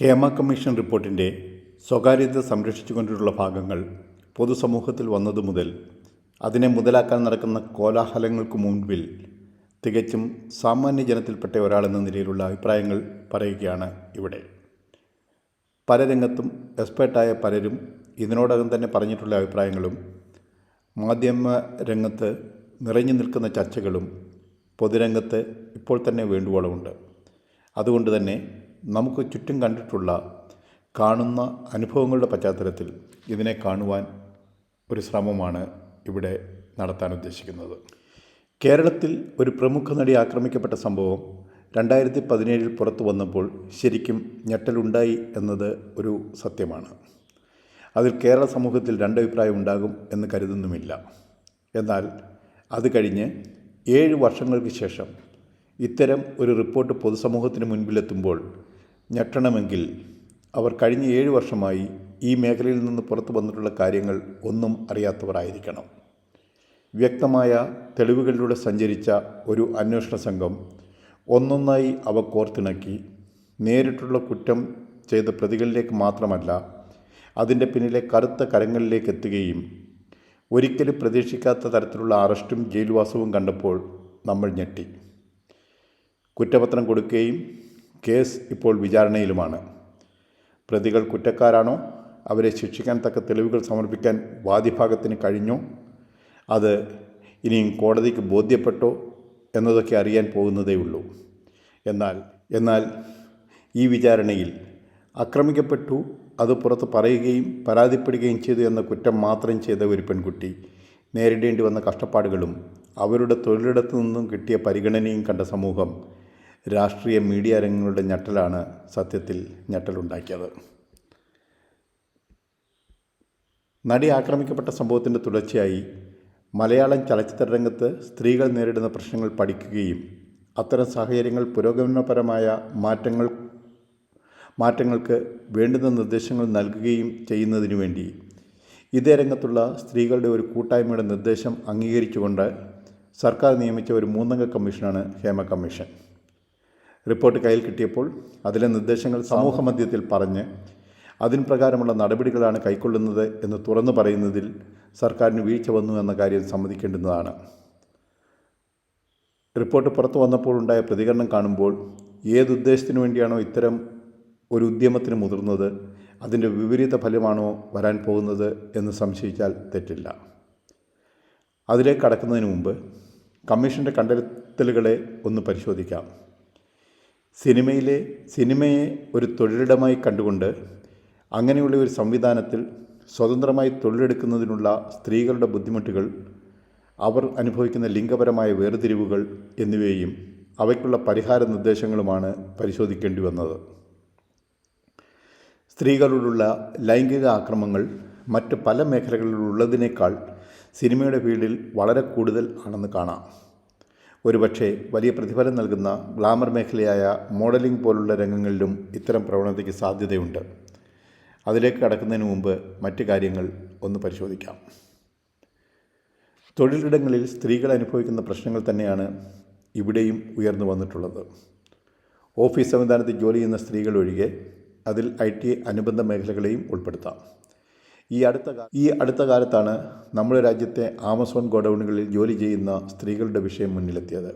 Hema commission റിപ്പോർട്ടിന്റെ സ്വകാര്യത സംരക്ഷിച്ചുകൊണ്ടിട്ടുള്ള ഭാഗങ്ങൾ പൊതുസമൂഹത്തിൽ വന്നതു മുതൽ അതിനെ മുതലാക്കാൻ നടക്കുന്ന കോലാഹലങ്ങൾക്ക് മുൻപിൽ തികച്ചും സാമാന്യ ജനത്തിൽപ്പെട്ട ഒരാളെന്ന നിലയിലുള്ള അഭിപ്രായങ്ങൾ പറയുകയാണ് ഇവിടെ. പല രംഗത്തും എക്സ്പേർട്ടായ പലരും ഇതിനോടകം തന്നെ പറഞ്ഞിട്ടുള്ള അഭിപ്രായങ്ങളും മാധ്യമ രംഗത്ത് നിറഞ്ഞു നിൽക്കുന്ന ചർച്ചകളും പൊതുരംഗത്ത് ഇപ്പോൾ തന്നെ വേണ്ടുവോളമുണ്ട്. അതുകൊണ്ട് തന്നെ നമുക്ക് ചുറ്റും കണ്ടിട്ടുള്ള കാണുന്ന അനുഭവങ്ങളുടെ പശ്ചാത്തലത്തിൽ ഇതിനെ കാണുവാൻ ഒരു ശ്രമമാണ് ഇവിടെ നടത്താൻ ഉദ്ദേശിക്കുന്നത്. കേരളത്തിൽ ഒരു പ്രമുഖ നടി ആക്രമിക്കപ്പെട്ട സംഭവം രണ്ടായിരത്തി പതിനേഴിൽ പുറത്തു വന്നപ്പോൾ ശരിക്കും ഞെട്ടലുണ്ടായി എന്നത് ഒരു സത്യമാണ്. അതിൽ കേരള സമൂഹത്തിൽ രണ്ടഭിപ്രായം ഉണ്ടാകും എന്ന് കരുതുന്നുമില്ല. എന്നാൽ അത് കഴിഞ്ഞ് ഏഴ് വർഷങ്ങൾക്ക് ശേഷം ഇത്തരം ഒരു റിപ്പോർട്ട് പൊതുസമൂഹത്തിന് മുൻപിലെത്തുമ്പോൾ ഞെട്ടണമെങ്കിൽ അവർ കഴിഞ്ഞ ഏഴ് വർഷമായി ഈ മേഖലയിൽ നിന്ന് പുറത്തു വന്നിട്ടുള്ള കാര്യങ്ങൾ ഒന്നും അറിയാത്തവരായിരിക്കണം. വ്യക്തമായ തെളിവുകളിലൂടെ സഞ്ചരിച്ച ഒരു അന്വേഷണ സംഘം ഒന്നൊന്നായി അവ കോർത്തിണക്കി നേരിട്ടുള്ള കുറ്റം ചെയ്ത പ്രതികളിലേക്ക് മാത്രമല്ല അതിന്റെ പിന്നിലെ കറുത്ത കരങ്ങളിലേക്ക് എത്തുകയും ഒരിക്കലും പ്രതീക്ഷിക്കാത്ത തരത്തിലുള്ള അറസ്റ്റും ജയിൽവാസവും കണ്ടപ്പോൾ നമ്മൾ ഞെട്ടി. കുറ്റപത്രം കൊടുക്കുകയും കേസ് ഇപ്പോൾ വിചാരണയിലുമാണ്. പ്രതികൾ കുറ്റക്കാരാണോ? അവരെ ശിക്ഷിക്കാൻ തക്ക തെളിവുകൾ സമർപ്പിക്കാൻ വാദിഭാഗത്തിന് കഴിഞ്ഞോ? അത് ഇനിയും കോടതിക്ക് ബോധ്യപ്പെട്ടോ എന്നതൊക്കെ അറിയാൻ പോകുന്നതേ ഉള്ളൂ എന്നാൽ എന്നാൽ ഈ വിചാരണയിൽ ആക്രമിക്കപ്പെട്ടു അത് പുറത്ത് പറയുകയും പരാതിപ്പെടുകയും ചെയ്തു എന്ന കുറ്റം മാത്രം ചെയ്ത ഒരു പെൺകുട്ടി നേരിടേണ്ടി വന്ന കഷ്ടപ്പാടുകളും അവരുടെ തൊഴിലിടത്തു നിന്നും കിട്ടിയ പരിഗണനയും കണ്ട സമൂഹം രാഷ്ട്രീയ മീഡിയ രംഗങ്ങളുടെ ഞെട്ടലാണ് സത്യത്തിൽ ഞെട്ടലുണ്ടാക്കിയത്. നടി ആക്രമിക്കപ്പെട്ട സംഭവത്തിന്റെ തുടർച്ചയായി മലയാളം ചലച്ചിത്ര രംഗത്ത് സ്ത്രീകൾ നേരിടുന്ന പ്രശ്നങ്ങൾ പഠിക്കുകയും അത്തരം സാഹചര്യങ്ങൾ പുരോഗമനപരമായ മാറ്റങ്ങൾ മാറ്റങ്ങൾക്ക് വേണ്ടുന്ന നിർദ്ദേശങ്ങൾ നൽകുകയും ചെയ്യുന്നതിനു വേണ്ടി ഇതേ രംഗത്തുള്ള സ്ത്രീകളുടെ ഒരു കൂട്ടായ്മയുടെ നിർദ്ദേശം അംഗീകരിച്ചുകൊണ്ട് സർക്കാർ നിയമിച്ച ഒരു മൂന്നംഗ കമ്മീഷനാണ് ഹേമ കമ്മീഷൻ. റിപ്പോർട്ട് കയ്യിൽ കിട്ടിയപ്പോൾ അതിലെ നിർദ്ദേശങ്ങൾ സമൂഹ മധ്യത്തിൽ പറഞ്ഞ് അതിന് പ്രകാരമുള്ള നടപടികളാണ് കൈക്കൊള്ളുന്നത് എന്ന് തുറന്നു പറയുന്നതിൽ സർക്കാരിന് വീഴ്ച വന്നു എന്ന കാര്യം സമ്മതിക്കേണ്ടുന്നതാണ്. റിപ്പോർട്ട് പുറത്തു വന്നപ്പോൾ ഉണ്ടായ പ്രതികരണം കാണുമ്പോൾ ഏതുദ്ദേശത്തിനു വേണ്ടിയാണോ ഇത്തരം ഒരു ഉദ്യമത്തിന് മുതിർന്നത് അതിന്റെ വിപരീത ഫലമാണോ വരാൻ പോകുന്നത് എന്ന് സംശയിച്ചാൽ തെറ്റില്ല. അതിലേക്ക് കടക്കുന്നതിന് മുമ്പ് കമ്മീഷന്റെ കണ്ടെത്തലുകളെ ഒന്ന് പരിശോധിക്കാം. സിനിമയിലെ സിനിമയെ ഒരു തൊഴിലിടമായി കണ്ടുകൊണ്ട് അങ്ങനെയുള്ള ഒരു സംവിധാനത്തിൽ സ്വതന്ത്രമായി തൊഴിലെടുക്കുന്നതിനുള്ള സ്ത്രീകളുടെ ബുദ്ധിമുട്ടുകൾ അവർ അനുഭവിക്കുന്ന ലിംഗപരമായ വേർതിരിവുകൾ എന്നിവയും അവയ്ക്കുള്ള പരിഹാര നിർദ്ദേശങ്ങളുമാണ് പരിശോധിക്കേണ്ടി വന്നത്. സ്ത്രീകളോടുള്ള ലൈംഗിക ആക്രമങ്ങൾ മറ്റ് പല മേഖലകളിലുള്ളതിനേക്കാൾ സിനിമയുടെ ഫീൽഡിൽ വളരെ കൂടുതൽ ആണെന്ന് കാണാം. ഒരുപക്ഷെ വലിയ പ്രതിഫലം നൽകുന്ന ഗ്ലാമർ മേഖലയായ മോഡലിംഗ് പോലുള്ള രംഗങ്ങളിലും ഇത്തരം പ്രവണതയ്ക്ക് സാധ്യതയുണ്ട്. അതിലേക്ക് കടക്കുന്നതിന് മുമ്പ് മറ്റ് കാര്യങ്ങൾ ഒന്ന് പരിശോധിക്കാം. തൊഴിലിടങ്ങളിൽ സ്ത്രീകൾ അനുഭവിക്കുന്ന പ്രശ്നങ്ങൾ തന്നെയാണ് ഇവിടെയും ഉയർന്നു വന്നിട്ടുള്ളത്. ഓഫീസ് സംവിധാനത്തിൽ ജോലി ചെയ്യുന്ന സ്ത്രീകൾ ഒഴികെ അതിൽ ഐ ടി അനുബന്ധ മേഖലകളെയും ഉൾപ്പെടുത്താം. ഈ അടുത്ത ഈ അടുത്ത കാലത്താണ് നമ്മുടെ രാജ്യത്തെ ആമസോൺ ഗോഡൗണുകളിൽ ജോലി ചെയ്യുന്ന സ്ത്രീകളുടെ വിഷയം മുന്നിലെത്തിയത്.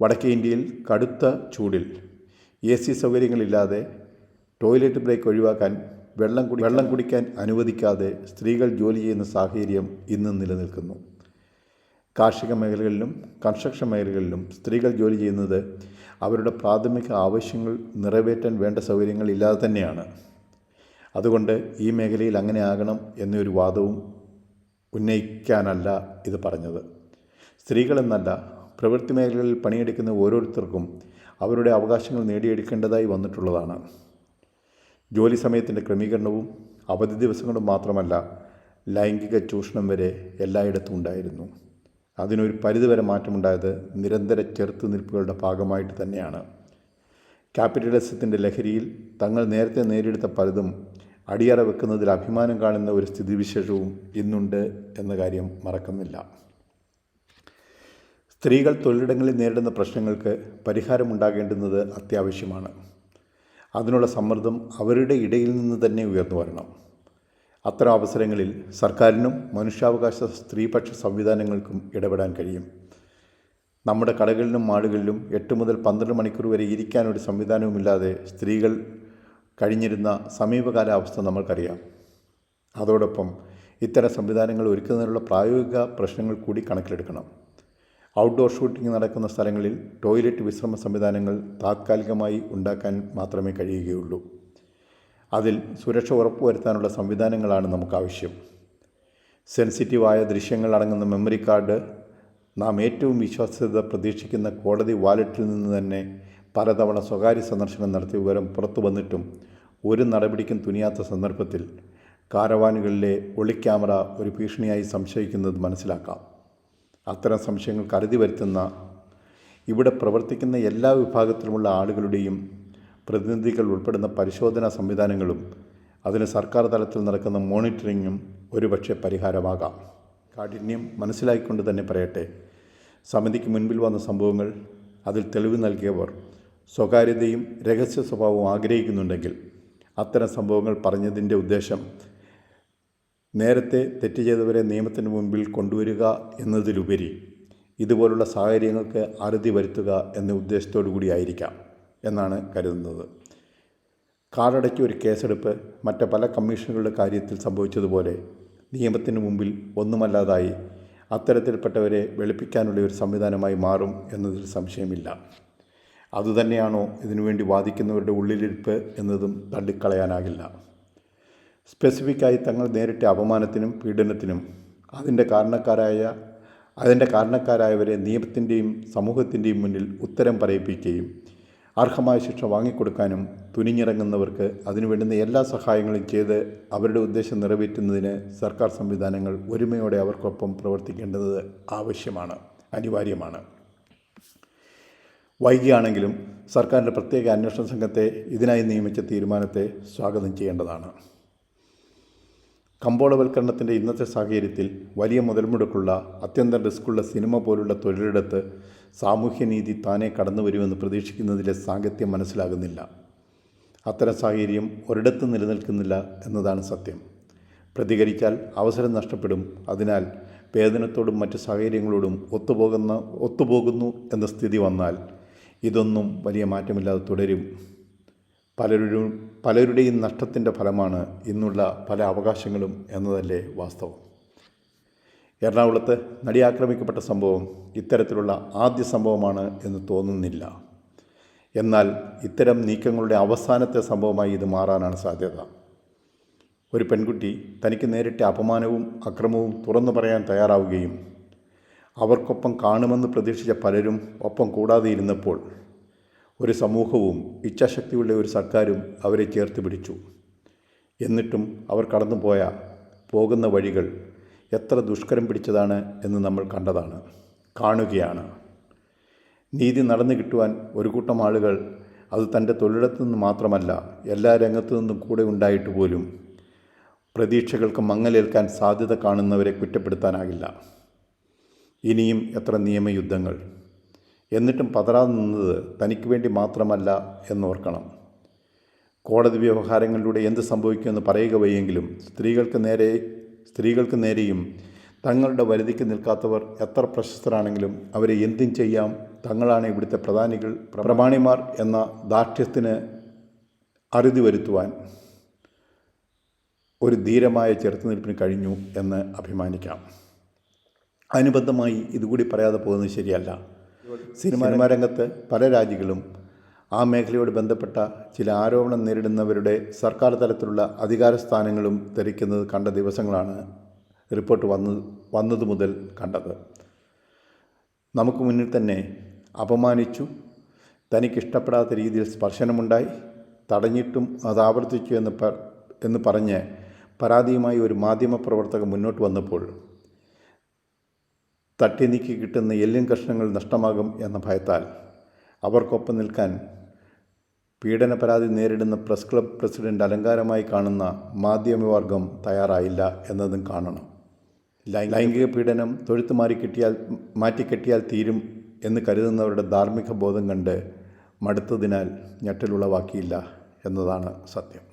വടക്കേ ഇന്ത്യയിൽ കടുത്ത ചൂടിൽ. എ സി സൗകര്യങ്ങളില്ലാതെ ടോയ്ലറ്റ് ബ്രേക്ക് ഒഴിവാക്കാൻ വെള്ളം കുടി വെള്ളം കുടിക്കാൻ അനുവദിക്കാതെ സ്ത്രീകൾ ജോലി ചെയ്യുന്ന സാഹചര്യം ഇന്നും നിലനിൽക്കുന്നു. കാർഷിക മേഖലകളിലും കൺസ്ട്രക്ഷൻ മേഖലകളിലും സ്ത്രീകൾ ജോലി ചെയ്യുന്നത് അവരുടെ പ്രാഥമിക ആവശ്യങ്ങൾ നിറവേറ്റാൻ വേണ്ട സൗകര്യങ്ങൾ ഇല്ലാതെ തന്നെയാണ്. അതുകൊണ്ട് ഈ മേഖലയിൽ അങ്ങനെ ആകണം എന്നൊരു വാദവും ഉന്നയിക്കാനല്ല ഇത് പറഞ്ഞത്. സ്ത്രീകളെന്നല്ല പ്രവൃത്തി മേഖലകളിൽ പണിയെടുക്കുന്ന ഓരോരുത്തർക്കും അവരുടെ അവകാശങ്ങൾ നേടിയെടുക്കേണ്ടതായി വന്നിട്ടുള്ളതാണ്. ജോലി സമയത്തിന്റെ ക്രമീകരണവും അവധി ദിവസങ്ങളും മാത്രമല്ല ലൈംഗിക ചൂഷണം വരെ എല്ലായിടത്തും ഉണ്ടായിരുന്നു. അതിനൊരു പരിധിവരെ മാറ്റമുണ്ടായത് നിരന്തര ചെറുത്തുനിൽപ്പുകളുടെ ഭാഗമായിട്ട് തന്നെയാണ്. ക്യാപിറ്റലിസത്തിന്റെ ലഹരിയിൽ തങ്ങൾ നേരത്തെ നേരിടുത്ത പലതും അടിയറ വെക്കുന്നതിൽ അഭിമാനം കാണുന്ന ഒരു സ്ഥിതിവിശേഷവും ഇന്നുണ്ട് എന്ന കാര്യം മറക്കുന്നില്ല. സ്ത്രീകൾ തൊഴിലിടങ്ങളിൽ നേരിടുന്ന പ്രശ്നങ്ങൾക്ക് പരിഹാരമുണ്ടാകേണ്ടുന്നത് അത്യാവശ്യമാണ്. അതിനുള്ള സമ്മർദ്ദം അവരുടെ ഇടയിൽ നിന്ന് തന്നെ ഉയർന്നു വരണം. അത്തരം അവസരങ്ങളിൽ സർക്കാരിനും മനുഷ്യാവകാശ സ്ത്രീപക്ഷ സംവിധാനങ്ങൾക്കും ഇടപെടാൻ കഴിയും. നമ്മുടെ കടകളിലും മാളുകളിലും എട്ട് മുതൽ പന്ത്രണ്ട് മണിക്കൂർ വരെ ഇരിക്കാനൊരു സംവിധാനവുമില്ലാതെ സ്ത്രീകൾ കഴിഞ്ഞിരുന്ന സമീപകാല അവസ്ഥ നമ്മൾക്കറിയാം. അതോടൊപ്പം ഇത്തരം സംവിധാനങ്ങൾ ഒരുക്കുന്നതിനുള്ള പ്രായോഗിക പ്രശ്നങ്ങൾ കൂടി കണക്കിലെടുക്കണം. ഔട്ട്ഡോർ ഷൂട്ടിംഗ് നടക്കുന്ന സ്ഥലങ്ങളിൽ ടോയ്ലറ്റ് വിശ്രമ സംവിധാനങ്ങൾ താത്കാലികമായി ഉണ്ടാക്കാൻ മാത്രമേ കഴിയുകയുള്ളൂ. അതിൽ സുരക്ഷ ഉറപ്പുവരുത്താനുള്ള സംവിധാനങ്ങളാണ് നമുക്ക് ആവശ്യം സെൻസിറ്റീവായ ദൃശ്യങ്ങൾ അടങ്ങുന്ന മെമ്മറി കാർഡ് നാം ഏറ്റവും വിശ്വാസ്യത പ്രതീക്ഷിക്കുന്ന കോടതി വാലറ്റിൽ നിന്ന് തന്നെ പലതവണ സ്വകാര്യ സന്ദർശനം നടത്തിയ വിവരം പുറത്തു വന്നിട്ടും ഒരു നടപടിക്കും തുനിയാത്ത സന്ദർഭത്തിൽ കാരവാനുകളിലെ ഒളിക്യാമറ ഒരു ഭീഷണിയായി സംശയിക്കുന്നത് മനസ്സിലാക്കാം. അത്തരം സംശയങ്ങൾ കരുതി വരുത്തുന്ന ഇവിടെ പ്രവർത്തിക്കുന്ന എല്ലാ വിഭാഗത്തിലുമുള്ള ആളുകളുടെയും പ്രതിനിധികൾ ഉൾപ്പെടുന്ന പരിശോധനാ സംവിധാനങ്ങളും അതിന് സർക്കാർ തലത്തിൽ നടക്കുന്ന മോണിറ്ററിങ്ങും ഒരുപക്ഷെ പരിഹാരമാകാം. കാഠിന്യം മനസ്സിലാക്കിക്കൊണ്ട് തന്നെ പറയട്ടെ സമിതിക്ക് മുൻപിൽ വന്ന സംഭവങ്ങൾ അതിൽ തെളിവ് നൽകിയവർ സ്വകാര്യതയും രഹസ്യ സ്വഭാവവും ആഗ്രഹിക്കുന്നുണ്ടെങ്കിൽ അത്തരം സംഭവങ്ങൾ പറഞ്ഞതിന്റെ ഉദ്ദേശം നേരത്തെ തെറ്റ് ചെയ്തവരെ നിയമത്തിന് മുമ്പിൽ കൊണ്ടുവരിക എന്നതിലുപരി ഇതുപോലുള്ള സാഹചര്യങ്ങൾക്ക് അറുതി വരുത്തുക എന്ന ഉദ്ദേശത്തോടു കൂടിയായിരിക്കാം എന്നാണ് കരുതുന്നത്. കാടടയ്ക്ക് ഒരു കേസെടുപ്പ് മറ്റ് പല കമ്മീഷനുകളുടെ കാര്യത്തിൽ സംഭവിച്ചതുപോലെ നിയമത്തിന് മുമ്പിൽ ഒന്നുമല്ലാതായി അത്തരത്തിൽപ്പെട്ടവരെ വെളുപ്പിക്കാനുള്ള ഒരു സംവിധാനമായി മാറും എന്നതിൽ സംശയമില്ല. അതുതന്നെയാണോ ഇതിനുവേണ്ടി വാദിക്കുന്നവരുടെ ഉള്ളിലിരിപ്പ് എന്നതും തള്ളിക്കളയാനാകില്ല. സ്പെസിഫിക്കായി തങ്ങൾ നേരിട്ട അപമാനത്തിനും പീഡനത്തിനും അതിന്റെ കാരണക്കാരായ അതിന്റെ കാരണക്കാരായവരെ നിയമത്തിന്റെയും സമൂഹത്തിന്റെയും മുന്നിൽ ഉത്തരം പറയിപ്പിക്കുകയും അർഹമായ ശിക്ഷ വാങ്ങിക്കൊടുക്കാനും തുനിഞ്ഞിറങ്ങുന്നവർക്ക് അതിനു വേണ്ടുന്ന എല്ലാ സഹായങ്ങളും ചെയ്ത് അവരുടെ ഉദ്ദേശം നിറവേറ്റുന്നതിന് സർക്കാർ സംവിധാനങ്ങൾ ഒരുമയോടെ അവർക്കൊപ്പം പ്രവർത്തിക്കേണ്ടത് ആവശ്യമാണ് അനിവാര്യമാണ്. വൈകിയാണെങ്കിലും സർക്കാരിന്റെ പ്രത്യേക അന്വേഷണ സംഘത്തെ ഇതിനായി നിയമിച്ച തീരുമാനത്തെ സ്വാഗതം ചെയ്യേണ്ടതാണ്. കമ്പോളവൽക്കരണത്തിന്റെ ഇന്നത്തെ സാഹചര്യത്തിൽ വലിയ മുതൽമുടക്കുള്ള അത്യന്തം റിസ്ക്കുള്ള സിനിമ പോലുള്ള തൊഴിലിടത്ത് സാമൂഹ്യനീതി താനെ കടന്നു വരുമെന്ന് പ്രതീക്ഷിക്കുന്നതിലെ സാങ്കത്യം മനസ്സിലാകുന്നില്ല. അത്തരം സാഹചര്യം ഒരിടത്തും നിലനിൽക്കുന്നില്ല എന്നതാണ് സത്യം. പ്രതികരിച്ചാൽ അവസരം നഷ്ടപ്പെടും. അതിനാൽ വേതനത്തോടും മറ്റ് സാഹചര്യങ്ങളോടും ഒത്തുപോകുന്ന ഒത്തുപോകുന്നു എന്ന സ്ഥിതി വന്നാൽ ഇതൊന്നും വലിയ മാറ്റമില്ലാതെ തുടരും. പലരും പലരുടെയും നഷ്ടത്തിന്റെ ഫലമാണ് ഇന്നുള്ള പല അവകാശങ്ങളും എന്നതല്ലേ വാസ്തവം. എറണാകുളത്ത് നടി ആക്രമിക്കപ്പെട്ട സംഭവം ഇത്തരത്തിലുള്ള ആദ്യ സംഭവമാണ് എന്ന് തോന്നുന്നില്ല. എന്നാൽ ഇത്തരം നീക്കങ്ങളുടെ അവസാനത്തെ സംഭവമായി ഇത് മാറാനാണ് സാധ്യത. ഒരു പെൺകുട്ടി തനിക്ക് നേരിട്ട അപമാനവും അക്രമവും തുറന്നു പറയാൻ തയ്യാറാവുകയും അവർക്കൊപ്പം കാണുമെന്ന് പ്രതീക്ഷിച്ച പലരും ഒപ്പം കൂടാതെ ഇരുന്നപ്പോൾ ഒരു സമൂഹവും ഇച്ഛാശക്തിയുള്ള ഒരു സർക്കാരും അവരെ ചേർത്ത് പിടിച്ചു. എന്നിട്ടും അവർ കടന്നുപോയ പോകുന്ന വഴികൾ എത്ര ദുഷ്കരം പിടിച്ചതാണ് എന്ന് നമ്മൾ കണ്ടതാണ്. കാണുകയാണ്. നീതി നടന്നു കിട്ടുവാൻ ഒരു കൂട്ടം ആളുകൾ അത് തന്റെ തൊഴിലിടത്തു നിന്ന് മാത്രമല്ല എല്ലാ രംഗത്തു നിന്നും കൂടെ ഉണ്ടായിട്ട് പോലും പ്രതീക്ഷകൾക്ക് മങ്ങലേൽക്കാൻ സാധ്യത കാണുന്നവരെ കുറ്റപ്പെടുത്താനാകില്ല. ഇനിയും എത്ര നിയമയുദ്ധങ്ങൾ? എന്നിട്ടും പതറാതെ നിന്നത് തനിക്ക് വേണ്ടി മാത്രമല്ല എന്നോർക്കണം. കോടതി വ്യവഹാരങ്ങളിലൂടെ എന്ത് സംഭവിക്കുമെന്ന് പറയുക വയ്യെങ്കിലും സ്ത്രീകൾക്ക് നേരെ സ്ത്രീകൾക്ക് നേരെയും തങ്ങളുടെ വരുതിക്ക് നിൽക്കാത്തവർ എത്ര പ്രശസ്തരാണെങ്കിലും അവരെ എന്തും ചെയ്യാം. തങ്ങളാണ് ഇവിടുത്തെ പ്രധാനികൾ പ്രമാണിമാർ എന്ന ദാർഢ്യത്തിന് അറുതി വരുത്തുവാൻ ഒരു ധീരമായ ചെറുത്തുനിൽപ്പിന് കഴിഞ്ഞു എന്ന് അഭിമാനിക്കാം. അനുബന്ധമായി ഇതുകൂടി പറയാതെ പോകുന്നത് ശരിയല്ല. സിനിമാ രംഗത്ത് പല രാജ്യങ്ങളും ആ മേഖലയോട് ബന്ധപ്പെട്ട ചില ആരോപണം നേരിടുന്നവരുടെ സർക്കാർ തലത്തിലുള്ള അധികാര സ്ഥാനങ്ങളും ധരിക്കുന്നത് കണ്ട ദിവസങ്ങളാണ് റിപ്പോർട്ട് വന്ന് വന്നത് മുതൽ കണ്ടത്. നമുക്ക് മുന്നിൽ തന്നെ അപമാനിച്ചു തനിക്കിഷ്ടപ്പെടാത്ത രീതിയിൽ സ്പർശനമുണ്ടായി തടഞ്ഞിട്ടും അത് ആവർത്തിച്ചു എന്ന് പ എന്ന് പറഞ്ഞ് പരാതിയുമായി ഒരു മാധ്യമപ്രവർത്തകൻ മുന്നോട്ട് വന്നപ്പോൾ തട്ടി നീക്കി കിട്ടുന്ന എല്ലും കഷ്ണങ്ങൾ നഷ്ടമാകും എന്ന ഭയത്താൽ അവർക്കൊപ്പം നിൽക്കാൻ പീഡന പരാതി നേരിടുന്ന പ്രസ് ക്ലബ് പ്രസിഡന്റ് അലങ്കാരമായി കാണുന്ന മാധ്യമവർഗം തയ്യാറായില്ല എന്നതും കാണണം. ലൈംഗിക പീഡനം തൊഴുത്ത് മാറി കിട്ടിയാൽ മാറ്റിക്കെട്ടിയാൽ തീരും എന്ന് കരുതുന്നവരുടെ ധാർമ്മിക ബോധം കണ്ട് മടുത്തതിനാൽ ഞെട്ടലുളവാക്കിയില്ല എന്നതാണ് സത്യം.